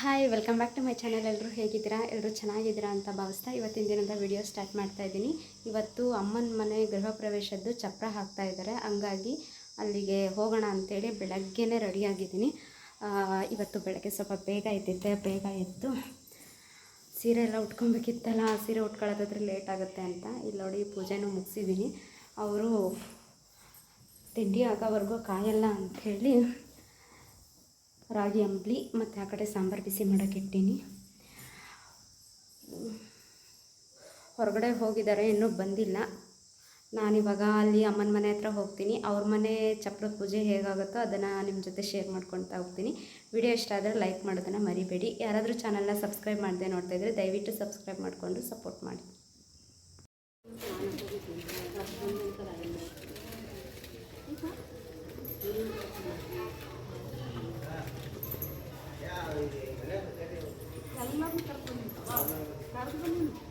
Hi welcome back to my channel ಎಲ್ಲರೂ ಹೇಗಿದ್ದೀರಾ? ಎಲ್ಲರೂ ಚೆನ್ನಾಗಿದ್ದೀರಾ ಅಂತ ಭಾವಿಸ್ತಾ ಇವತ್ತಿನ ದಿನದ ವಿಡಿಯೋ ಸ್ಟಾರ್ಟ್ ಮಾಡ್ತಾ ಇದ್ದೀನಿ. ಇವತ್ತು ಅಮ್ಮನ ಮನೆ ಗೃಹ ಪ್ರವೇಶದ್ದು ಚಪ್ರ ಹಾಕ್ತಾ ಇದ್ದಾರೆ. ಹಂಗಾಗಿ ಅಲ್ಲಿಗೆ ಹೋಗೋಣ ಅಂತೇಳಿ ಬೆಳಗ್ಗೆನೇ ರೆಡಿಯಾಗಿದ್ದೀನಿ ಇವತ್ತು ಬೆಳಗ್ಗೆ ಸ್ವಲ್ಪ ಬೇಗ ಎದ್ದಿದ್ದೆ. ಬೇಗ ಎದ್ದು ಸೀರೆ ಎಲ್ಲ ಉಟ್ಕೊಬೇಕಿತ್ತಲ್ಲ ಸೀರೆ ಉಟ್ಕೊಳ್ಳೋದಾದ್ರೆ ಲೇಟ್ ಆಗುತ್ತೆ ಅಂತ. ಇಲ್ಲಿ ನೋಡಿ ಪೂಜೆನೂ ಮುಗಿಸಿದ್ದೀನಿ. ಅವರು ತಿಂಡಿ ಆಗೋವರೆಗೂ ಕಾಯಲ್ಲ ಅಂಥೇಳಿ ರಾಗಿ ಅಂಬ್ಲಿ ಮತ್ತು ಆ ಕಡೆ ಸಾಂಬಾರು ಬಿಸಿ ಮಾಡೋಕ್ಕೆ ಇಟ್ಟೀನಿ. ಹೊರಗಡೆ ಹೋಗಿದ್ದಾರೆ, ಇನ್ನೂ ಬಂದಿಲ್ಲ. ನಾನಿವಾಗ ಅಲ್ಲಿ ಅಮ್ಮನ ಮನೆ ಹತ್ರ ಹೋಗ್ತೀನಿ. ಅವ್ರ ಮನೆ ಚಪ್ರದ ಪೂಜೆ ಹೇಗಾಗುತ್ತೋ ಅದನ್ನು ನಿಮ್ಮ ಜೊತೆ ಶೇರ್ ಮಾಡ್ಕೊತಾ ಹೋಗ್ತೀನಿ. ವಿಡಿಯೋ ಇಷ್ಟ ಆದರೆ ಲೈಕ್ ಮಾಡೋದನ್ನು ಮರಿಬೇಡಿ. ಯಾರಾದರೂ ಚಾನಲ್ನ ಸಬ್ಸ್ಕ್ರೈಬ್ ಮಾಡದೆ ನೋಡ್ತಾ ಇದ್ದರೆ ದಯವಿಟ್ಟು ಸಬ್ಸ್ಕ್ರೈಬ್ ಮಾಡಿಕೊಂಡು ಸಪೋರ್ಟ್ ಮಾಡಿ. ಎಲ್ಲ ಕರ್ಕೊಂಡು ಕರ್ಕೊಂಡು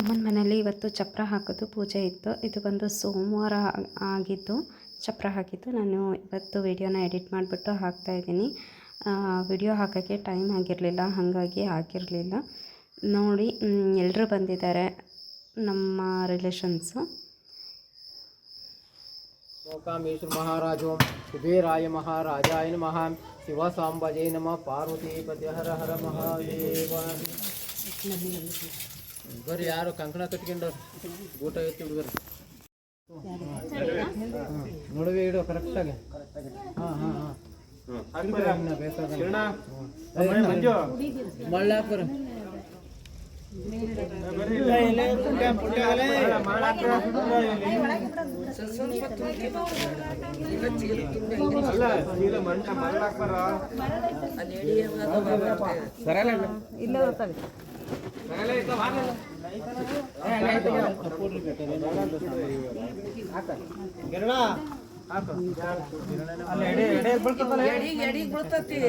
ಅಮ್ಮನ ಮನೆಯಲ್ಲಿ ಇವತ್ತು ಚಪ್ರ ಹಾಕೋದು, ಪೂಜೆ ಇತ್ತು. ಇದು ಬಂದು ಸೋಮವಾರ ಆಗಿದ್ದು, ಚಪ್ರ ಹಾಕಿದ್ದು. ನಾನು ಇವತ್ತು ವಿಡಿಯೋನ ಎಡಿಟ್ ಮಾಡಿಬಿಟ್ಟು ಹಾಕ್ತಾಯಿದ್ದೀನಿ ವಿಡಿಯೋ ಹಾಕೋಕ್ಕೆ ಟೈಮ್ ಆಗಿರಲಿಲ್ಲ, ಹಾಗಾಗಿ ಹಾಕಿರಲಿಲ್ಲ ನೋಡಿ ಎಲ್ಲರೂ ಬಂದಿದ್ದಾರೆ, ನಮ್ಮ ರಿಲೇಷನ್ಸು. ಲೋಕಾಮೇಶ್ವರ ಮಹಾರಾಜೋ, ಕುಬೇರಾಯ ಮಹಾರಾಜಾಯ ನಮಃ. ಶಿವ ಸಾಂಬಜೈ ನಮಃ. ಪಾರ್ವತಿ ಹರ ಹರ ಮಹಾದೇವ. ಬರ್ರಿ ಯಾರು ಕಂಕಣ ಕಟ್ಕೊಂಡವ್ರು? ಊಟ ಎತ್ತಿ ಹುಡುಗರು. ನೋಡುವೆ ಇಡೋ ಕರೆಕ್ಟಾಗಿ ಹಾಂ ಹಾಂ ಹಾಂ. ಮಳ್ಳಾಪುರ.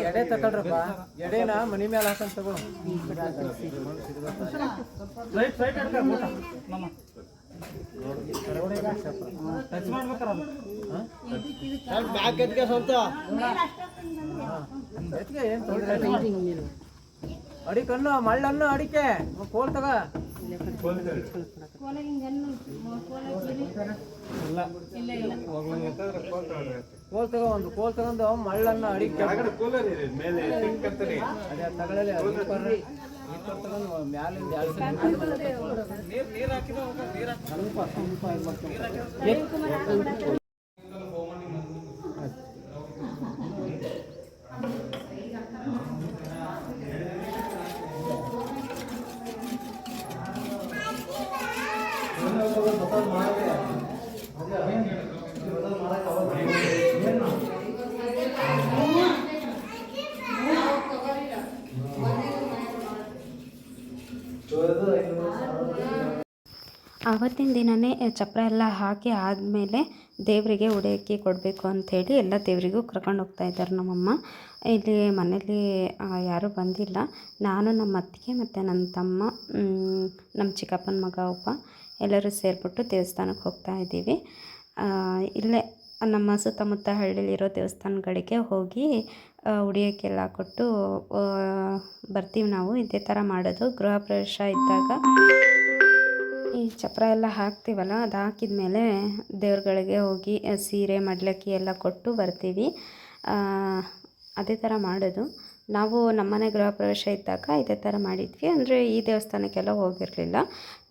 ಎಡೆ ತಕೊಳ್ರಪ್ಪ ಎಡೆನ ಮನಿ ಮೇಲೆ ಹಾಕೊಂಡ್ ತಗೊಳು ಎತ್ಗೆ ಏನ್ ತೊಂದ್ರೆ ಇಲ್ಲ. ಅಡಿ ಕಣ್ಣು ಮಳ್ಳನ್ನು ಅಡಿಕೆ. ಕೋಲ್ ತಗ. ಕೋಲ್ ತಗೋ ಒಂದು ಕೋಲ್ ತಗೊಂಡು ಮಳ್ಳನ್ನು ಅಡಿಕೆ. ಅದೇ ಮ್ಯಾಲಿಂದ ಎರಡು ಸ್ವಲ್ಪ ಸ್ವಲ್ಪ ಆವತ್ತಿನ ದಿನವೇ ಚಪ್ರ ಎಲ್ಲ ಹಾಕಿ ಆದಮೇಲೆ ದೇವರಿಗೆ ಉಡೋಕ್ಕೆ ಕೊಡಬೇಕು ಅಂಥೇಳಿ ಎಲ್ಲ ದೇವರಿಗೂ ಕರ್ಕೊಂಡು ಹೋಗ್ತಾ ಇದ್ದಾರೆ ನಮ್ಮಮ್ಮ. ಇಲ್ಲಿ ಮನೇಲಿ ಯಾರೂ ಬಂದಿಲ್ಲ. ನಾನು ನಮ್ಮ ಅತ್ತಿಗೆ ಮತ್ತು ನನ್ನ ತಮ್ಮ ನಮ್ಮ ಚಿಕ್ಕಪ್ಪನ ಮಗ, ಒಬ್ಬ, ಎಲ್ಲರೂ ಸೇರಿಬಿಟ್ಟು ದೇವಸ್ಥಾನಕ್ಕೆ ಹೋಗ್ತಾ ಇದ್ದೀವಿ. ಇಲ್ಲೇ ನಮ್ಮ ಸುತ್ತಮುತ್ತ ಹಳ್ಳಿಲಿರೋ ದೇವಸ್ಥಾನಗಳಿಗೆ ಹೋಗಿ ಉಡಿಯೋಕ್ಕೆಲ್ಲ ಕೊಟ್ಟು ಬರ್ತೀವಿ ನಾವು. ಇದೇ ಥರ ಮಾಡೋದು. ಗೃಹ ಪ್ರವೇಶ ಇದ್ದಾಗ ಚಪ್ರ ಎಲ್ಲ ಹಾಕ್ತೀವಲ್ಲ, ಅದು ಹಾಕಿದ ಮೇಲೆ ದೇವ್ರುಗಳಿಗೆ ಹೋಗಿ ಸೀರೆ, ಮಡ್ಲಕ್ಕಿ ಎಲ್ಲ ಕೊಟ್ಟು ಬರ್ತೀವಿ. ಅದೇ ಥರ ಮಾಡೋದು. ನಾವು ನಮ್ಮನೆ ಗೃಹ ಪ್ರವೇಶ ಇದ್ದಾಗ ಇದೇ ಥರ ಮಾಡಿದ್ವಿ. ಅಂದರೆ ಈ ದೇವಸ್ಥಾನಕ್ಕೆಲ್ಲ ಹೋಗಿರಲಿಲ್ಲ.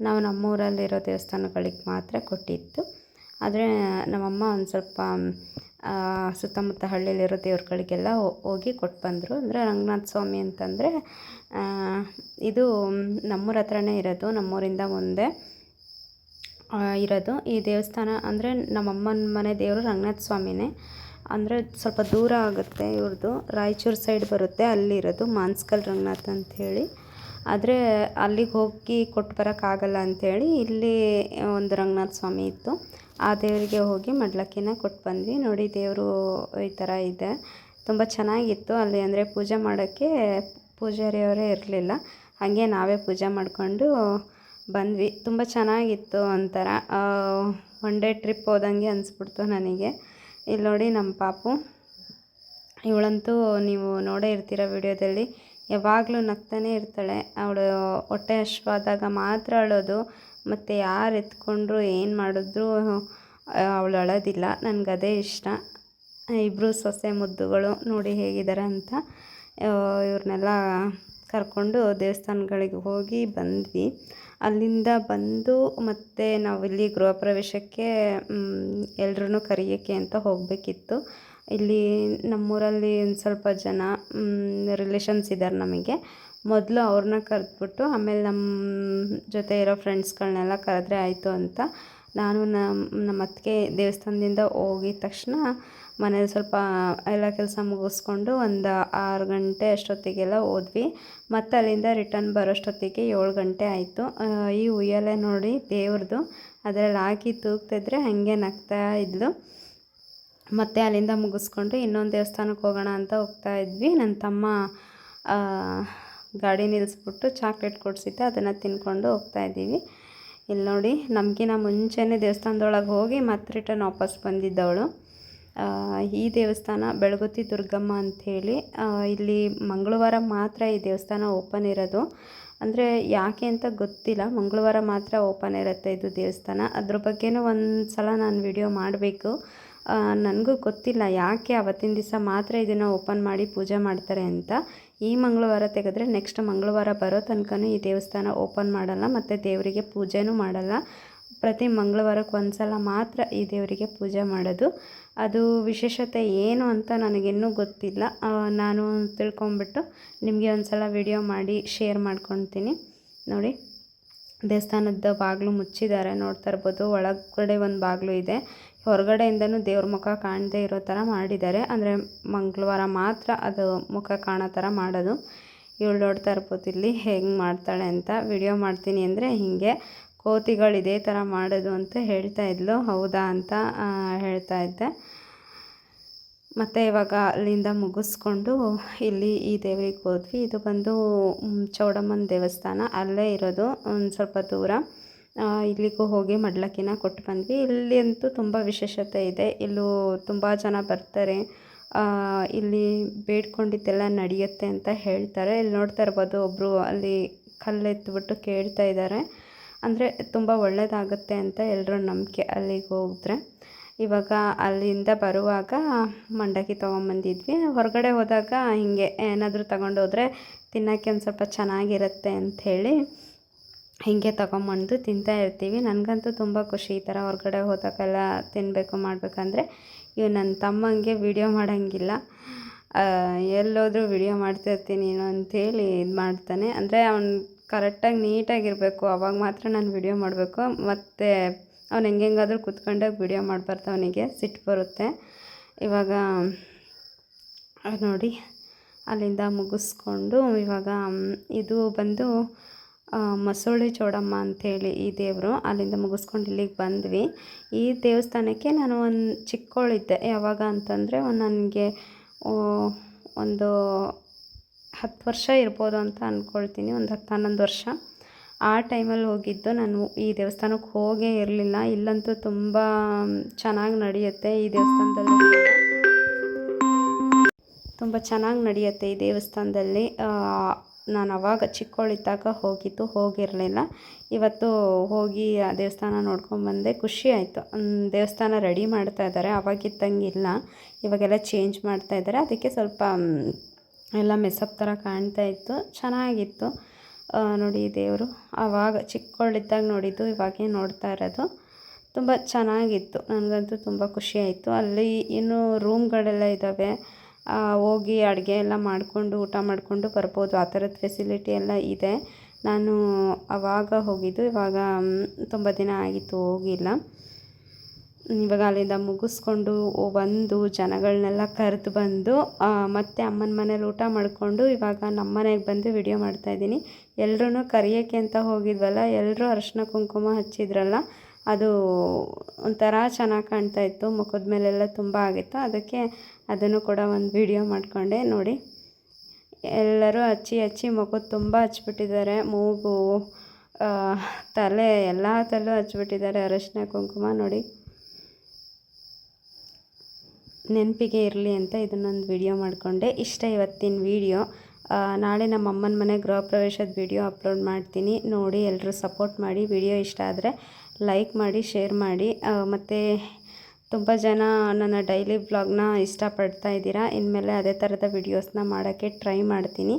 ನಾವು ನಮ್ಮೂರಲ್ಲಿರೋ ದೇವಸ್ಥಾನಗಳಿಗೆ ಮಾತ್ರ ಕೊಟ್ಟಿತ್ತು ಆದರೆ ನಮ್ಮಮ್ಮ ಒಂದು ಸ್ವಲ್ಪ ಸುತ್ತಮುತ್ತ ಹಳ್ಳಿಯಲ್ಲಿರೋ ದೇವ್ರುಗಳಿಗೆಲ್ಲ ಹೋಗಿ ಕೊಟ್ಟು ಬಂದರು. ಅಂದರೆ ರಂಗನಾಥ ಸ್ವಾಮಿ ಅಂತಂದರೆ ಇದು ನಮ್ಮೂರ ಹತ್ರನೇ ಇರೋದು. ನಮ್ಮೂರಿಂದ ಮುಂದೆ ಇರೋದು. ಈ ದೇವಸ್ಥಾನ ಅಂದರೆ ನಮ್ಮಮ್ಮನ ಮನೆ ದೇವರು ರಂಗನಾಥ ಸ್ವಾಮಿನೇ. ಅಂದರೆ ಸ್ವಲ್ಪ ದೂರ ಆಗುತ್ತೆ ಇವ್ರದ್ದು ರಾಯಚೂರು ಸೈಡ್ ಬರುತ್ತೆ ಅಲ್ಲಿರೋದು ಮಾನ್ಸ್ಕಲ್ ರಂಗನಾಥ್ ಅಂಥೇಳಿ ಆದರೆ ಅಲ್ಲಿಗೆ ಹೋಗಿ ಕೊಟ್ಟು ಬರೋಕ್ಕಾಗಲ್ಲ ಅಂಥೇಳಿ ಇಲ್ಲಿ ಒಂದು ರಂಗನಾಥ ಸ್ವಾಮಿ ಇತ್ತು. ಆ ದೇವರಿಗೆ ಹೋಗಿ ಮಡ್ಲಕ್ಕಿನ ಕೊಟ್ಟು ಬಂದ್ವಿ. ನೋಡಿ ದೇವರು ಈ ಥರ ಇದೆ. ತುಂಬ ಚೆನ್ನಾಗಿತ್ತು. ಅಲ್ಲಿ ಅಂದರೆ ಪೂಜೆ ಮಾಡೋಕ್ಕೆ ಪೂಜಾರಿಯವರೇ ಇರಲಿಲ್ಲ. ಹಾಗೆ ನಾವೇ ಪೂಜೆ ಮಾಡಿಕೊಂಡು ಬಂದ್ವಿ. ತುಂಬ ಚೆನ್ನಾಗಿತ್ತು ಒಂಥರ ಒನ್ ಡೇ ಟ್ರಿಪ್ ಹೋದಂಗೆ ಅನಿಸ್ಬಿಡ್ತು ನನಗೆ. ಇಲ್ಲಿ ನೋಡಿ ನಮ್ಮ ಪಾಪು. ಇವಳಂತೂ ನೀವು ನೋಡೇ ಇರ್ತೀರ ವಿಡಿಯೋದಲ್ಲಿ. ಯಾವಾಗಲೂ ನಗ್ತಾನೇ ಇರ್ತಾಳೆ. ಅವಳು ಹೊಟ್ಟೆ ಹಶ್ವಾದಾಗ ಮಾತ್ರ ಅಳೋದು. ಮತ್ತು ಯಾರು ಎತ್ಕೊಂಡ್ರು, ಏನು ಮಾಡಿದ್ರು, ಅವಳು ಅಳೋದಿಲ್ಲ. ನನಗೆ ಅದೇ ಇಷ್ಟ. ಇಬ್ಬರು ಸೊಸೆ ಮುದ್ದುಗಳು ನೋಡಿ ಹೇಗಿದ್ದಾರೆ ಅಂತ ಇವ್ರನ್ನೆಲ್ಲ ಕರ್ಕೊಂಡು ದೇವಸ್ಥಾನಗಳಿಗೆ ಹೋಗಿ ಬಂದ್ವಿ. ಅಲ್ಲಿಂದ ಬಂದು ಮತ್ತೆ ನಾವಿಲ್ಲಿ ಗೃಹ ಪ್ರವೇಶಕ್ಕೆ ಎಲ್ರೂ ಕರೆಯೋಕ್ಕೆ ಅಂತ ಹೋಗಬೇಕಿತ್ತು. ಇಲ್ಲಿ ನಮ್ಮೂರಲ್ಲಿ ಒಂದು ಸ್ವಲ್ಪ ಜನ ರಿಲೇಷನ್ಸ್ ಇದ್ದಾರೆ ನಮಗೆ. ಮೊದಲು ಅವ್ರನ್ನ ಕರೆದ್ಬಿಟ್ಟು ಆಮೇಲೆ ನಮ್ಮ ಜೊತೆ ಇರೋ ಫ್ರೆಂಡ್ಸ್ಗಳನ್ನೆಲ್ಲ ಕರೆದ್ರೆ ಆಯಿತು ಅಂತ. ನಾನು ನಮ್ಮ ನಮ್ಮ ಅತ್ತಿಗೆ ದೇವಸ್ಥಾನದಿಂದ ಹೋಗಿದ ತಕ್ಷಣ ಮನೇಲಿ ಸ್ವಲ್ಪ ಎಲ್ಲ ಕೆಲಸ ಮುಗಿಸ್ಕೊಂಡು ಒಂದು ಆರು ಗಂಟೆ ಅಷ್ಟೊತ್ತಿಗೆಲ್ಲ ಹೋದ್ವಿ. ಮತ್ತು ಅಲ್ಲಿಂದ ರಿಟರ್ನ್ ಬರೋಷ್ಟೊತ್ತಿಗೆ ಏಳು ಗಂಟೆ ಆಯಿತು. ಈ ಉಯ್ಯಾಲೆ ನೋಡಿ ದೇವ್ರದ್ದು ಅದರಲ್ಲಿ ಹಾಕಿ ತೂಗ್ತಿದ್ರೆ ಹಾಗೆ ನಗ್ತಾ ಇದ್ಲು. ಮತ್ತು ಅಲ್ಲಿಂದ ಮುಗಿಸ್ಕೊಂಡು ಇನ್ನೊಂದು ದೇವಸ್ಥಾನಕ್ಕೆ ಹೋಗೋಣ ಅಂತ ಹೋಗ್ತಾ ಇದ್ವಿ. ನನ್ನ ತಮ್ಮ ಗಾಡಿ ನಿಲ್ಲಿಸ್ಬಿಟ್ಟು ಚಾಕ್ಲೇಟ್ ಕೊಡಿಸಿದ್ದೆ, ಅದನ್ನು ತಿನ್ಕೊಂಡು ಹೋಗ್ತಾ ಇದ್ದೀವಿ. ಇಲ್ಲಿ ನೋಡಿ ನಮಗಿನ ಮುಂಚೆನೇ ದೇವಸ್ಥಾನದೊಳಗೆ ಹೋಗಿ ಮತ್ತೆ ರಿಟರ್ನ್ ವಾಪಸ್ ಬಂದಿದ್ದವಳು. ಈ ದೇವಸ್ಥಾನ ಬೆಳಗುತ್ತಿ ದುರ್ಗಮ್ಮ ಅಂಥೇಳಿ ಇಲ್ಲಿ ಮಂಗಳವಾರ ಮಾತ್ರ ಈ ದೇವಸ್ಥಾನ ಓಪನ್ ಇರೋದು. ಅಂದರೆ ಯಾಕೆ ಅಂತ ಗೊತ್ತಿಲ್ಲ, ಮಂಗಳವಾರ ಮಾತ್ರ ಓಪನ್ ಇರುತ್ತೆ ಇದು ದೇವಸ್ಥಾನ. ಅದ್ರ ಬಗ್ಗೆನೂ ಒಂದು ಸಲ ನಾನು ವಿಡಿಯೋ ಮಾಡಬೇಕು. ನನಗೂ ಗೊತ್ತಿಲ್ಲ ಯಾಕೆ ಅವತ್ತಿನ ದಿವಸ ಮಾತ್ರ ಇದನ್ನು ಓಪನ್ ಮಾಡಿ ಪೂಜೆ ಮಾಡ್ತಾರೆ ಅಂತ. ಈ ಮಂಗಳವಾರ ತೆಗೆದ್ರೆ ನೆಕ್ಸ್ಟ್ ಮಂಗಳವಾರ ಬರೋ ತನಕನೂ ಈ ದೇವಸ್ಥಾನ ಓಪನ್ ಮಾಡಲ್ಲ, ಮತ್ತು ದೇವರಿಗೆ ಪೂಜೆನೂ ಮಾಡಲ್ಲ. ಪ್ರತಿ ಮಂಗಳವಾರಕ್ಕೆ ಒಂದು ಸಲ ಮಾತ್ರ ಈ ದೇವರಿಗೆ ಪೂಜೆ ಮಾಡೋದು. ಅದು ವಿಶೇಷತೆ ಏನು ಅಂತ ನನಗಿನ್ನೂ ಗೊತ್ತಿಲ್ಲ. ನಾನು ತಿಳ್ಕೊಂಬಿಟ್ಟು ನಿಮಗೆ ಒಂದು ಸಲ ವಿಡಿಯೋ ಮಾಡಿ ಶೇರ್ ಮಾಡ್ಕೊತೀನಿ. ನೋಡಿ, ದೇವಸ್ಥಾನದ ಬಾಗಿಲು ಮುಚ್ಚಿದ್ದಾರೆ. ನೋಡ್ತಾ ಇರ್ಬೋದು, ಒಳಗಡೆ ಒಂದು ಬಾಗಿಲು ಇದೆ. ಹೊರಗಡೆಯಿಂದನೂ ದೇವ್ರ ಮುಖ ಕಾಣದೇ ಇರೋ ಥರ ಮಾಡಿದ್ದಾರೆ. ಅಂದರೆ ಮಂಗಳವಾರ ಮಾತ್ರ ಅದು ಮುಖ ಕಾಣೋ ಥರ ಮಾಡೋದು. ಇವಳು ನೋಡ್ತಾ ಇರ್ಬೋದು ಇಲ್ಲಿ ಹೆಂಗೆ ಮಾಡ್ತಾಳೆ ಅಂತ. ವಿಡಿಯೋ ಮಾಡ್ತೀನಿ ಅಂದರೆ ಹೀಗೆ ಕೋತಿಗಳು ಇದೇ ಥರ ಮಾಡೋದು ಅಂತ ಹೇಳ್ತಾ ಇದ್ಲು. ಹೌದಾ ಅಂತ ಹೇಳ್ತಾ ಇದ್ದೆ. ಮತ್ತು ಇವಾಗ ಅಲ್ಲಿಂದ ಮುಗಿಸ್ಕೊಂಡು ಇಲ್ಲಿ ಈ ದೇವರಿಗೆ ಹೋದ್ವಿ. ಇದು ಬಂದು ಚೌಡಮ್ಮನ ದೇವಸ್ಥಾನ. ಅಲ್ಲೇ ಇರೋದು, ಒಂದು ಸ್ವಲ್ಪ ದೂರ. ಇಲ್ಲಿಗೂ ಹೋಗಿ ಮಡ್ಲಕ್ಕಿನ ಕೊಟ್ಟು ಬಂದ್ವಿ. ಇಲ್ಲಿ ಅಂತೂ ತುಂಬ ವಿಶೇಷತೆ ಇದೆ. ಇಲ್ಲೂ ತುಂಬ ಜನ ಬರ್ತಾರೆ. ಇಲ್ಲಿ ಬೇಡ್ಕೊಂಡಿದ್ದೆಲ್ಲ ನಡೆಯುತ್ತೆ ಅಂತ ಹೇಳ್ತಾರೆ. ಇಲ್ಲಿ ನೋಡ್ತಾ ಇರ್ಬೋದು ಒಬ್ಬರು ಅಲ್ಲಿ ಕಲ್ಲೆತ್ಬಿಟ್ಟು ಕೇಳ್ತಾ ಇದ್ದಾರೆ. ಅಂದರೆ ತುಂಬ ಒಳ್ಳೆಯದಾಗುತ್ತೆ ಅಂತ ಎಲ್ಲರೂ ನಂಬಿಕೆ ಅಲ್ಲಿಗೆ ಹೋದರೆ. ಇವಾಗ ಅಲ್ಲಿಂದ ಬರುವಾಗ ಮಂಡಕ್ಕಿ ತೊಗೊಂಬಂದಿದ್ವಿ. ಹೊರಗಡೆ ಹೋದಾಗ ಹೀಗೆ ಏನಾದರೂ ತಗೊಂಡೋದ್ರೆ ತಿನ್ನೋಕ್ಕೆ ಒಂದು ಸ್ವಲ್ಪ ಚೆನ್ನಾಗಿರುತ್ತೆ ಅಂಥೇಳಿ ಹೀಗೆ ತೊಗೊಂಬಂದು ತಿಂತಾ ಇರ್ತೀವಿ. ನನಗಂತೂ ತುಂಬ ಖುಷಿ ಈ ಥರ ಹೊರಗಡೆ ಹೋದಾಗೆಲ್ಲ ತಿನ್ನಬೇಕು ಮಾಡಬೇಕಂದ್ರೆ. ಇವು ನನ್ನ ತಮ್ಮಂಗೆ ವಿಡಿಯೋ ಮಾಡೋಂಗಿಲ್ಲ. ಎಲ್ಲೋದರೂ ವಿಡಿಯೋ ಮಾಡ್ತಿರ್ತೀನಿ ನೀನು ಅಂಥೇಳಿ ಇದು ಮಾಡ್ತಾನೆ. ಅಂದರೆ ಅವ್ನು ಕರೆಕ್ಟಾಗಿ ನೀಟಾಗಿರಬೇಕು. ಅವಾಗ ಮಾತ್ರ ನಾನು ವಿಡಿಯೋ ಮಾಡಬೇಕು. ಮತ್ತು ಅವ್ನು ಹೆಂಗೆಂಗಾದ್ರೂ ಕುತ್ಕೊಂಡಾಗ ವಿಡಿಯೋ ಮಾಡಬಾರ್ದು ಅವನಿಗೆ. ಸಿಟ್ಟು ಬರುತ್ತೆ. ಇವಾಗ ನೋಡಿ. ಅಲ್ಲಿಂದ ಮುಗಿಸ್ಕೊಂಡು ಇವಾಗ, ಇದು ಬಂದು ಮಸೂಳಿ ಚೌಡಮ್ಮ ಅಂಥೇಳಿ ಈ ದೇವರು. ಅಲ್ಲಿಂದ ಮುಗಿಸ್ಕೊಂಡು ಇಲ್ಲಿಗೆ ಬಂದ್ವಿ. ಈ ದೇವಸ್ಥಾನಕ್ಕೆ ನಾನು ಒಂದು ಚಿಕ್ಕವಳಿದ್ದೆ ಯಾವಾಗ ಅಂತಂದರೆ ನನಗೆ ಒಂದು ಹತ್ತು ವರ್ಷ ಇರ್ಬೋದು ಅಂತ ಅಂದ್ಕೊಳ್ತೀನಿ ಒಂದು ಹತ್ತು ಹನ್ನೊಂದು ವರ್ಷ. ಆ ಟೈಮಲ್ಲಿ ಹೋಗಿದ್ದು ನಾನು ಈ ದೇವಸ್ಥಾನಕ್ಕೆ ಹೋಗೇ ಇರಲಿಲ್ಲ. ಇಲ್ಲಂತೂ ತುಂಬ ಚೆನ್ನಾಗಿ ನಡೆಯುತ್ತೆ ಈ ದೇವಸ್ಥಾನದಲ್ಲೂ. ತುಂಬ ಚೆನ್ನಾಗಿ ನಡೆಯುತ್ತೆ ಈ ದೇವಸ್ಥಾನದಲ್ಲಿ. ನಾನು ಅವಾಗ ಚಿಕ್ಕವಳಿದ್ದಾಗ ಹೋಗಿದ್ದು, ಹೋಗಿರಲಿಲ್ಲ. ಇವತ್ತು ಹೋಗಿ ಆ ದೇವಸ್ಥಾನ ನೋಡ್ಕೊಂಬಂದೆ ಖುಷಿ ಆಯಿತು. ದೇವಸ್ಥಾನ ರೆಡಿ ಮಾಡ್ತಾ ಇದ್ದಾರೆ. ಅವಾಗಿದ್ದಂಗಿಲ್ಲ ಇವಾಗೆಲ್ಲ ಚೇಂಜ್ ಮಾಡ್ತಾ ಇದ್ದಾರೆ. ಅದಕ್ಕೆ ಸ್ವಲ್ಪ ಎಲ್ಲ ಮೆಸಪ್ ಥರ ಕಾಣ್ತಾ ಇತ್ತು. ಚೆನ್ನಾಗಿತ್ತು. ನೋಡಿ ದೇವರು ಆವಾಗ ಚಿಕ್ಕವಳಿದ್ದಾಗ ನೋಡಿದ್ದು, ಇವಾಗೇ ನೋಡ್ತಾ ಇರೋದು. ತುಂಬ ಚೆನ್ನಾಗಿತ್ತು. ನನಗಂತೂ ತುಂಬ ಖುಷಿ ಆಯಿತು. ಅಲ್ಲಿ ಇನ್ನೂ ರೂಮ್ಗಳೆಲ್ಲ ಇದ್ದಾವೆ ಹೋಗಿ ಅಡುಗೆ ಎಲ್ಲ ಮಾಡಿಕೊಂಡು, ಊಟ ಮಾಡಿಕೊಂಡು ಬರ್ಬೋದು. ಆ ಥರದ ಫೆಸಿಲಿಟಿ ಎಲ್ಲ ಇದೆ. ನಾನು ಆವಾಗ ಹೋಗಿದ್ದು, ಇವಾಗ ತುಂಬ ದಿನ ಆಗಿತ್ತು ಹೋಗಿಲ್ಲ. ಇವಾಗ ಅಲ್ಲಿಂದ ಮುಗಿಸ್ಕೊಂಡು ಬಂದು ಜನಗಳನ್ನೆಲ್ಲ ಕರೆದು ಬಂದು ಮತ್ತೆ ಅಮ್ಮನ ಮನೇಲಿ ಊಟ ಮಾಡಿಕೊಂಡು ಇವಾಗ ನಮ್ಮ ಮನೆಗೆ ಬಂದು ವಿಡಿಯೋ ಮಾಡ್ತಾಯಿದ್ದೀನಿ ಎಲ್ಲರೂ ಕರಿಯೋಕ್ಕೆ ಅಂತ ಹೋಗಿದ್ವಲ್ಲ ಎಲ್ಲರೂ ಅರಶಿನ ಕುಂಕುಮ ಹಚ್ಚಿದ್ರಲ್ಲ, ಅದು ಒಂಥರ ಚೆನ್ನಾಗಿ ಕಾಣ್ತಾ ಇತ್ತು. ಮುಖದ ಮೇಲೆಲ್ಲ ತುಂಬ ಆಗಿತ್ತು. ಅದಕ್ಕೆ ಅದನ್ನು ಕೂಡ ಒಂದು ವಿಡಿಯೋ ಮಾಡಿಕೊಂಡೆ. ನೋಡಿ, ಎಲ್ಲರೂ ಹಚ್ಚಿ ಹಚ್ಚಿ ಮುಖದ ತುಂಬ ಹಚ್ಬಿಟ್ಟಿದ್ದಾರೆ. ಮೂಗು ತಲೆ ಎಲ್ಲ ತಲೆ ಹಚ್ಬಿಟ್ಟಿದ್ದಾರೆ ಅರಶಿನ ಕುಂಕುಮ. ನೋಡಿ ನೆನಪಿಗೆ ಇರಲಿ ಅಂತ ಇದನ್ನೊಂದು ವಿಡಿಯೋ ಮಾಡಿಕೊಂಡೆ. ಇಷ್ಟ ಇವತ್ತಿನ ವಿಡಿಯೋ ನಾಳೆ ನಮ್ಮ ಅಮ್ಮನ ಮನೆ ಗೃಹ ಪ್ರವೇಶದ ವಿಡಿಯೋ ಅಪ್ಲೋಡ್ ಮಾಡ್ತೀನಿ. ನೋಡಿ ಎಲ್ಲರೂ ಸಪೋರ್ಟ್ ಮಾಡಿ. ವಿಡಿಯೋ ಇಷ್ಟ ಆದರೆ ಲೈಕ್ ಮಾಡಿ ಶೇರ್ ಮಾಡಿ. ಮತ್ತು ತುಂಬ ಜನ ನನ್ನ ಡೈಲಿ ಬ್ಲಾಗ್ನ ಇಷ್ಟಪಡ್ತಾ ಇದ್ದೀರಾ. ಇನ್ಮೇಲೆ ಅದೇ ಥರದ ವಿಡಿಯೋಸ್ನ ಮಾಡೋಕ್ಕೆ ಟ್ರೈ ಮಾಡ್ತೀನಿ.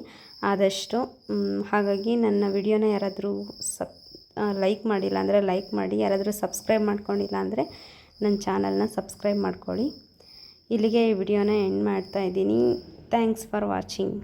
ಆದಷ್ಟು ಹಾಗಾಗಿ ನನ್ನ ವಿಡಿಯೋನ ಯಾರಾದರೂ ಸಬ್ ಲೈಕ್ ಮಾಡಿಲ್ಲ ಅಂದರೆ ಲೈಕ್ ಮಾಡಿ. ಯಾರಾದರೂ ಸಬ್ಸ್ಕ್ರೈಬ್ ಮಾಡ್ಕೊಂಡಿಲ್ಲ ಅಂದರೆ ನನ್ನ ಚಾನಲ್ನ ಸಬ್ಸ್ಕ್ರೈಬ್ ಮಾಡ್ಕೊಳ್ಳಿ. ಇಲ್ಲಿಗೆ ಈ ವಿಡಿಯೋನ ಎಂಡ್ ಮಾಡ್ತಾ ಇದ್ದೀನಿ. Thanks for watching